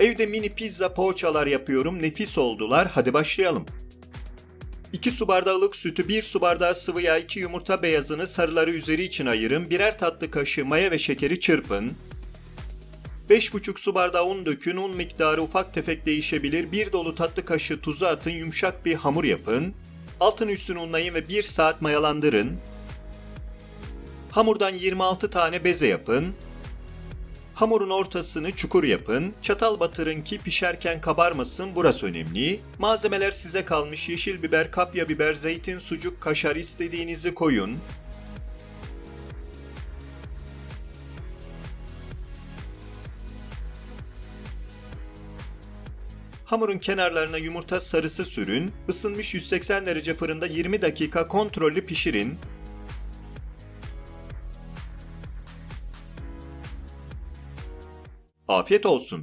Evde mini pizza poğaçalar yapıyorum. Nefis oldular. Hadi başlayalım. 2 su bardağı ılık sütü, 1 su bardağı sıvı yağ, 2 yumurta beyazını sarıları üzeri için ayırın. Birer tatlı kaşığı maya ve şekeri çırpın. 5,5 su bardağı un dökün. Un miktarı ufak tefek değişebilir. 1 dolu tatlı kaşığı tuzu atın. Yumuşak bir hamur yapın. Altını üstünü unlayın ve 1 saat mayalandırın. Hamurdan 26 tane beze yapın. Hamurun ortasını çukur yapın. Çatal batırın ki pişerken kabarmasın burası önemli. Malzemeler size kalmış yeşil biber, kapya biber, zeytin, sucuk, kaşar istediğinizi koyun. Hamurun kenarlarına yumurta sarısı sürün. Isınmış 180 derece fırında 20 dakika kontrollü pişirin. Afiyet olsun.